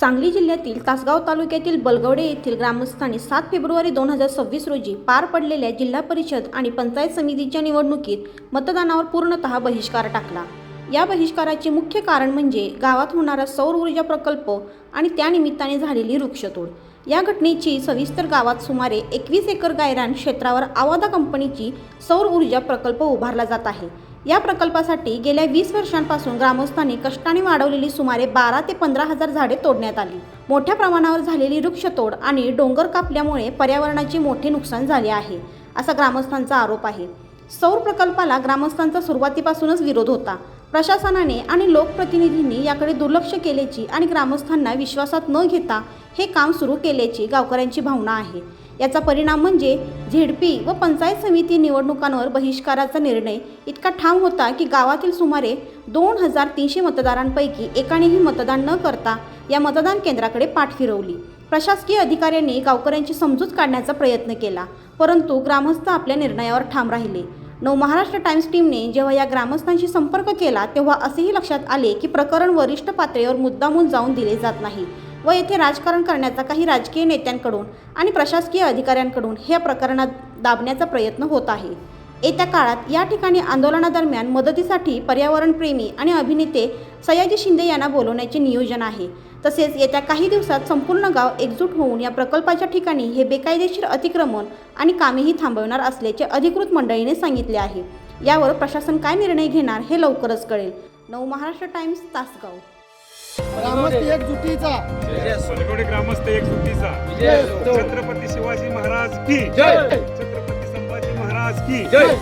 सांगली जिल्ह्यातील तासगाव तालुक्यातील बलगवडे येथील ग्रामस्थांनी सात फेब्रुवारी दोन हजार सव्वीस रोजी पार पडलेल्या जिल्हा परिषद आणि पंचायत समितीच्या निवडणुकीत मतदानावर पूर्णतः बहिष्कार टाकला. या बहिष्काराचे मुख्य कारण म्हणजे गावात होणारा सौर ऊर्जा प्रकल्प आणि त्यानिमित्ताने झालेली वृक्षतोड. या घटनेची सविस्तर गावात सुमारे एकवीस एकर गायरान क्षेत्रावर आवादा कंपनीची सौर ऊर्जा प्रकल्प उभारला जात आहे. या प्रकल्पासाठी गेल्या वीस वर्षांपासून ग्रामस्थांनी कष्टाने वाढवलेली सुमारे बारा ते पंधरा हजार झाडे तोडण्यात आली. मोठ्या प्रमाणावर झालेली वृक्षतोड आणि डोंगर कापल्यामुळे पर्यावरणाचे मोठे नुकसान झाले आहे असा ग्रामस्थांचा आरोप आहे. सौर प्रकल्पाला ग्रामस्थांचा सुरुवातीपासूनच विरोध होता. प्रशासनाने आणि लोकप्रतिनिधींनी याकडे दुर्लक्ष केल्याची आणि ग्रामस्थांना विश्वासात न घेता हे काम सुरू केल्याची गावकऱ्यांची भावना आहे. याचा परिणाम म्हणजे झेडपी व पंचायत समिती निवडणुकांवर बहिष्काराचा निर्णय इतका ठाम होता की गावातील सुमारे दोन हजार तीनशे मतदारांपैकी एकानेही मतदान न करता या मतदान केंद्राकडे पाठ फिरवली. प्रशासकीय अधिकाऱ्यांनी गावकऱ्यांची समजूत काढण्याचा प्रयत्न केला परंतु ग्रामस्थ आपल्या निर्णयावर ठाम राहिले. नव महाराष्ट्र टाइम्स टीमने जेव्हा या ग्रामस्थांशी संपर्क केला तेव्हा असेही लक्षात आले की प्रकरण वरिष्ठ पातळीवर मुद्दामून जाऊन दिले जात नाही. व येथे राजकारण करण्याचा काही राजकीय नेत्यांकडून आणि प्रशासकीय अधिकाऱ्यांकडून ह्या प्रकरणात दाबण्याचा प्रयत्न होत आहे. येत्या काळात या ठिकाणी आंदोलनादरम्यान मदतीसाठी पर्यावरणप्रेमी आणि अभिनेते सयाजी शिंदे यांना बोलवण्याचे नियोजन आहे. तसेच येत्या काही दिवसात संपूर्ण गाव एकजूट होऊन या प्रकल्पाच्या ठिकाणी हे बेकायदेशीर अतिक्रमण आणि कामेही थांबवणार असल्याचे अधिकृत मंडळीने सांगितले आहे. यावर प्रशासन काय निर्णय घेणार हे लवकरच कळेल. नऊ महाराष्ट्र टाइम्स तासगाव. ग्रामस्थ एकजुटीचा बलगवडे ग्रामस्थ एक सुट्टीचा विजय असो. छत्रपती शिवाजी महाराज की जय. छत्रपती संभाजी महाराज की जय.